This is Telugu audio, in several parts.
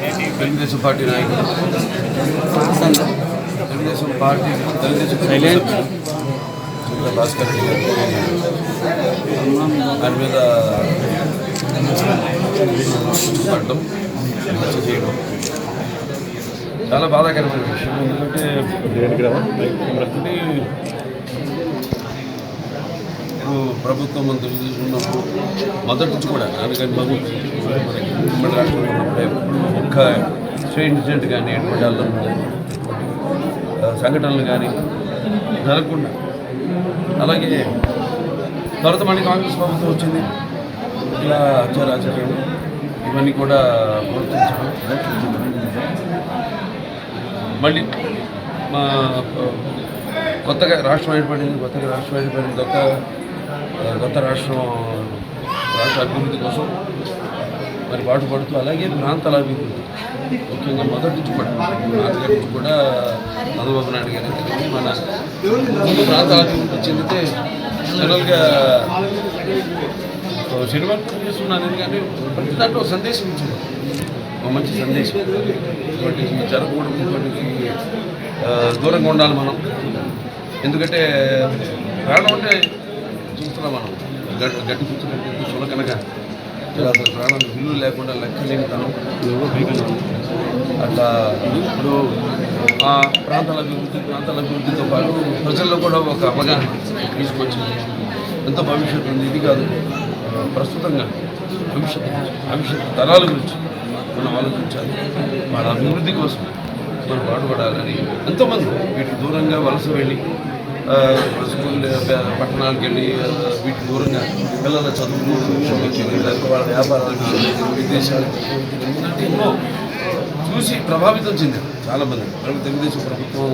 తెలుగుదేశం పార్టీ నాయకులు తెలుగుదేశం పార్టీ తెలుగుదేశం సైలెంట్. చింతా భాస్కర్ రెడ్డి గారు దాని మీద పడడం హత్య చేయడం చాలా బాధాకరమైన విషయం ఎందుకంటే ఉన్నప్పుడు ప్రభుత్వం మన తెలుగుదేశం ఉన్నప్పుడు మొదటి నుంచి కూడా నాన్నగారి బాబు మనకి ఉమ్మడి రాష్ట్రంలో ఉన్నప్పుడే ఒక్క స్ట్రెయిన్ ఇన్సిడెంట్ కానీ ఎటువంటి అల్లర్లు సంఘటనలు కానీ జరగకుండా. అలాగే తర్వాత మళ్ళీ కాంగ్రెస్ ప్రభుత్వం వచ్చింది. ఇలా అత్యాచారాలు ఇవన్నీ కూడా ప్రోత్సహించడం మళ్ళీ మా కొత్తగా రాష్ట్రం ఏర్పడింది కొత్తగా రాష్ట్రం ఏర్పడింది కొత్త కొత్త రాష్ట్రం రాష్ట్ర అభివృద్ధి కోసం మరి పాటుపడుతూ అలాగే ప్రాంతాల అభివృద్ధి. ముఖ్యంగా మొదటి నుంచి కూడా నాన్నగారి నుంచి కూడా చంద్రబాబు నాయుడు గారి తెలియదు మన ముందు ప్రాంతాల అభివృద్ధి చెందితే జనరల్గా సినిమా చేస్తున్నాను ఎందుకంటే ప్రతి దాంట్లో సందేశం ఇచ్చింది. ఒక మంచి సందేశం. ఇటువంటి జరగకూడదు ఇటువంటికి దూరంగా ఉండాలి మనం. ఎందుకంటే ప్రాణం అంటే చూస్తున్నాం మనం. గట్టి గట్టి కూర్చున్నట్టు చులకనగా ఇలా అసలు ప్రాణం విలువ లేకుండా లెక్కలేనితనం. అట్లా ఇప్పుడు ఆ ప్రాంతాల అభివృద్ధి ప్రాంతాల అభివృద్ధితో పాటు ప్రజల్లో కూడా ఒక అవగాహన తీసుకొచ్చింది. ఎంత భవిష్యత్తు ఉంది ఇది కాదు. ప్రస్తుతంగా భవిష్యత్తు గురించి, భవిష్యత్తు తరాల గురించి మనం ఆలోచించాలి. వాళ్ళ అభివృద్ధి కోసం మనం పాటుపడాలని ఎంతోమంది వీటికి దూరంగా వలస వెళ్ళి స్కూల్ పట్టణాలకి పట్టణాలకు వెళ్ళి వీటి వీటికి దూరంగా పిల్లల చదువులు లేకపోతే వాళ్ళ వ్యాపారాలకు విదేశాలకు ఎందుకంటే ఎన్నో చూసి ప్రభావితం చెందారు చాలామంది మనకు తెలుగుదేశం ప్రభుత్వం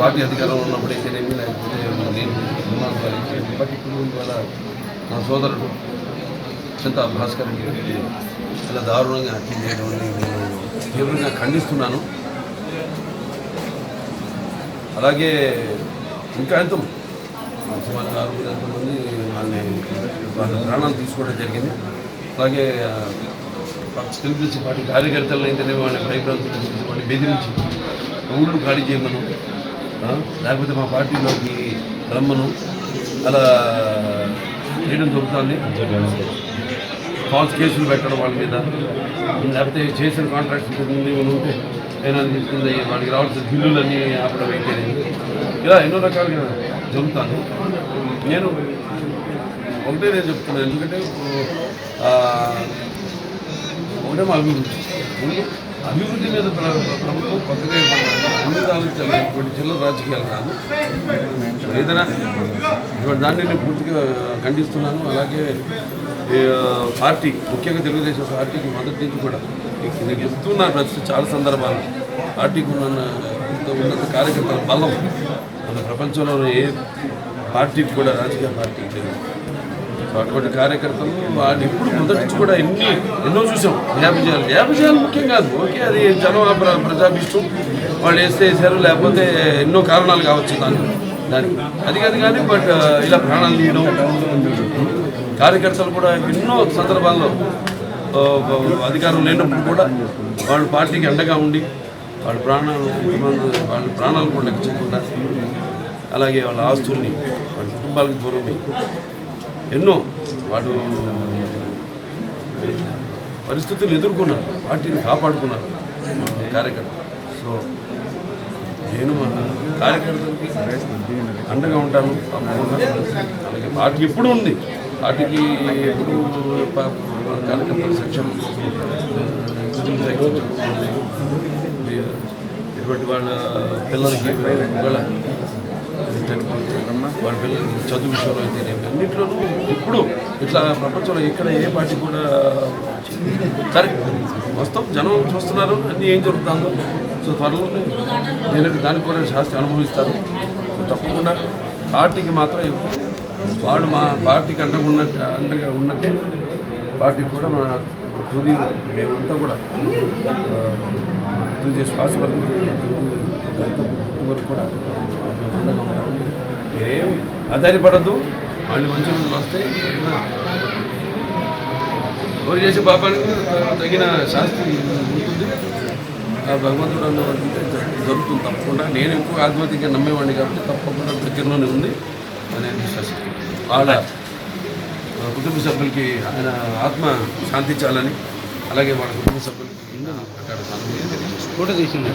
పార్టీ అధికారంలో ఉన్నప్పుడైతేనేమి లేకపోతే నేను ఉన్నాను. వారికి బట్ ఇప్పుడు నా సోదరుడు చింత భాస్కర్ రెడ్డి ఇలా దారుణంగా హత్య చేయడం నేను తీవ్రంగా ఖండిస్తున్నాను. అలాగే ఇంకా ఎంతో సుమారు ఆరుగురు ఎంతమంది వాళ్ళని వాళ్ళ ప్రాణాలు తీసుకోవడం జరిగింది. అలాగే ఆ, తెలుగుదేశం పార్టీ కార్యకర్తలను అయితేనే వాళ్ళని భయప్రాంతం వాళ్ళని బెదిరించి ఊళ్ళు ఖాళీ చేయమను లేకపోతే మా పార్టీలోకి రమ్మను. అలా చేయడం జరుగుతుంది. ఫాల్స్ కేసులు పెట్టడం వాళ్ళ మీద. లేకపోతే చేసిన కాంట్రాక్ట్స్ ఉంటే ఏమైనా తీసుకుంది వాడికి రావాల్సిన బిల్లులన్నీ అప్పుడు అయితే ఇలా ఎన్నో రకాలుగా చెబుతాను నేను ఒకటే నేను చెప్తున్నాను ఎందుకంటే ఒకటే మా అభివృద్ధి. ముందు అభివృద్ధి మీద ప్రభుత్వం కొత్తగా అభివృద్ధి ఆలోచించాలి జిల్లా రాజకీయాలు కాదు. ఏదైనా ఇవాళ దాన్ని నేను పూర్తిగా ఖండిస్తున్నాను. అలాగే పార్టీ ముఖ్యంగా తెలుగుదేశం పార్టీకి మొదటి నుంచి కూడా నీకు- నేను చెప్తున్నాను ప్రతి చాలా సందర్భాలు పార్టీకి ఉన్న ఇంత ఉన్నత కార్యకర్తల బలం మన ప్రపంచంలో ఏ పార్టీకి కూడా రాజకీయ పార్టీ లేదు. అటువంటి కార్యకర్తలు వాళ్ళు ఇప్పుడు మొదటి కూడా ఎన్ని ఎన్నో చూసాం. వ్యాపజయాలు వ్యాపజయాలు ముఖ్యం కాదు. ఓకే అది జనం ఆ ప్ర- ప్రజాభిష్టం. వాళ్ళు వేస్తే వేసారు లేకపోతే ఎన్నో కారణాలు కావచ్చు దానికి దానికి అది కాదు కానీ బట్ ఇలా ప్రాణాలు తీయడం కార్యకర్తలు కూడా ఎన్నో సందర్భాల్లో అధికారం లేనప్పుడు కూడా వాళ్ళు పార్టీకి అండగా ఉండి వాళ్ళ ప్రాణాలు వాళ్ళ ప్రాణాలు కూడా లెక్క అలాగే వాళ్ళ ఆస్తుల్ని వాళ్ళ కుటుంబాలకు దూరమై ఎన్నో వాడు పరిస్థితులు ఎదుర్కొన్నారు పార్టీని కాపాడుకున్నారు కార్యకర్త సో నేను మన కార్యకర్తలకి అండగా ఉంటాను అలాగే పార్టీ ఎప్పుడు ఉంది. పార్టీకి ఎప్పుడు కార్యకర్తల సెక్షన్ ఇటువంటి వాళ్ళ పిల్లలకి వాళ్ళ వాళ్ళ పిల్లలకి చదువు విషయంలో అయితే అన్నింటిలోనూ ఇప్పుడు ఇట్లా ప్రపంచంలో ఎక్కడ ఏ పార్టీ కూడా సరే మొత్తం జనం చూస్తున్నారు అన్నీ ఏం జరుగుతుందో. సో త్వరలో దీనికి దానికి కూడా శాస్త్రి అనుభవిస్తారు తప్పకుండా పార్టీకి మాత్రం వాడు మా పార్టీకి అండగా ఉన్నట్టు అండగా ఉన్నట్టే పార్టీకి కూడా మన తుది మేమంతా కూడా ఆ, తుది శ్వాస వరకు వరకు కూడా అండగా ఉంటాం. మీరేం ఆధారపడద్దు. వాళ్ళు మంచి రోజులు వస్తాయి ఎవరు చేసే పాపానికి తగిన శాస్త్రి ఉంటుంది. ఆ భగవంతుడు అన్నవాడు జరుగుతుంది తప్పకుండా. నేను ఎక్కువ ఆత్మహత్యగా నమ్మేవాడిని కాబట్టి తప్పకుండా దగ్గరలోనే ఉంది. నేను విశ్వాసం వాళ్ళ కుటుంబ సభ్యులకి ఆయన ఆత్మ శాంతించాలని అలాగే వాళ్ళ కుటుంబ సభ్యులకి ప్రకారం ఫోటో తీసింది